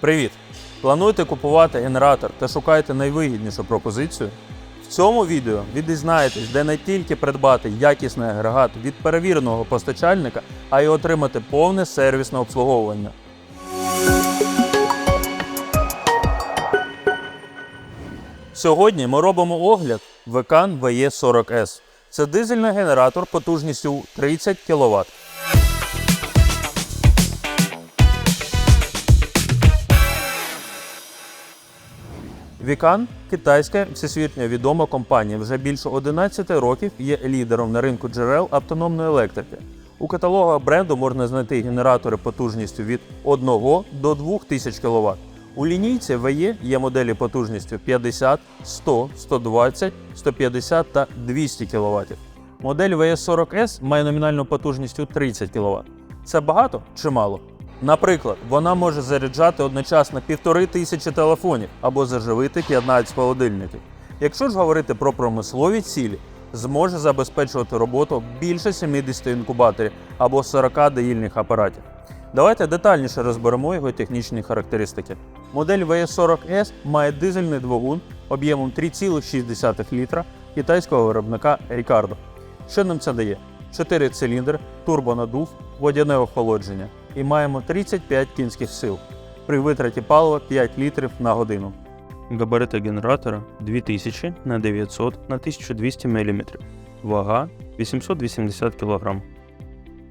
Привіт! Плануєте купувати генератор та шукаєте найвигіднішу пропозицію? В цьому відео ви дізнаєтесь, де не тільки придбати якісний агрегат від перевіреного постачальника, а й отримати повне сервісне обслуговування. Сьогодні ми робимо огляд Vecan VE40S. Це дизельний генератор потужністю 30 кВт. Вікан китайська всесвітньо відома компанія, вже більше 11 років є лідером на ринку джерел автономної електрики. У каталогах бренду можна знайти генератори потужністю від 1 до 2000 кВт. У лінійці VE є моделі потужністю 50, 100, 120, 150 та 200 кВт. Модель VS40S має номінальну потужність у 30 кВт. Це багато чи мало? Наприклад, вона може заряджати одночасно півтори тисячі телефонів або заживити 15 холодильників. Якщо ж говорити про промислові цілі, зможе забезпечувати роботу більше 70 інкубаторів або 40 доїльних апаратів. Давайте детальніше розберемо його технічні характеристики. Модель VS40S має дизельний двигун об'ємом 3,6 літра китайського виробника Ricardo. Що нам це дає? 4 циліндри, турбонадув, водяне охолодження і маємо 35 кінських сил при витраті палива 5 літрів на годину. Габарити генератора 2000 на 900 на 1200 мм. Вага 880 кг.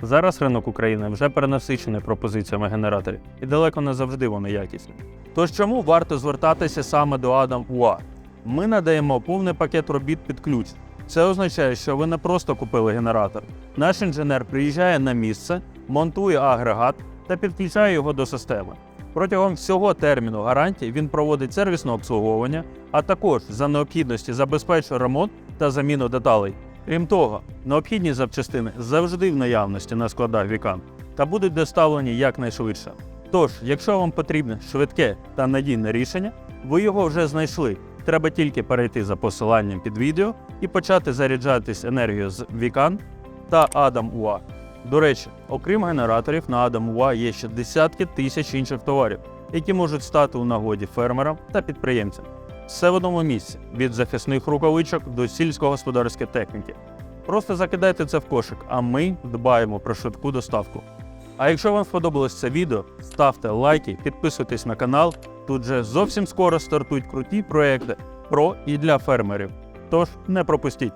Зараз ринок України вже перенасичений пропозиціями генераторів і далеко не завжди вони якісні. Тож чому варто звертатися саме до Adam UA? Ми надаємо повний пакет робіт під ключ. Це означає, що ви не просто купили генератор. Наш інженер приїжджає на місце, монтує агрегат та підключає його до системи. Протягом всього терміну гарантії він проводить сервісне обслуговування, а також за необхідності забезпечує ремонт та заміну деталей. Крім того, необхідні запчастини завжди в наявності на складах вікан та будуть доставлені якнайшвидше. Тож, якщо вам потрібне швидке та надійне рішення, ви його вже знайшли. Треба тільки перейти за посиланням під відео і почати заряджатись енергією з Вікан та Adam UA. До речі, окрім генераторів, на Adam UA є ще десятки тисяч інших товарів, які можуть стати у нагоді фермерам та підприємцям. Все в одному місці від захисних рукавичок до сільськогосподарської техніки. Просто закидайте це в кошик, а ми дбаємо про швидку доставку. А якщо вам сподобалось це відео, ставте лайки, підписуйтесь на канал. Тут же зовсім скоро стартують круті проекти про і для фермерів. Тож не пропустіть.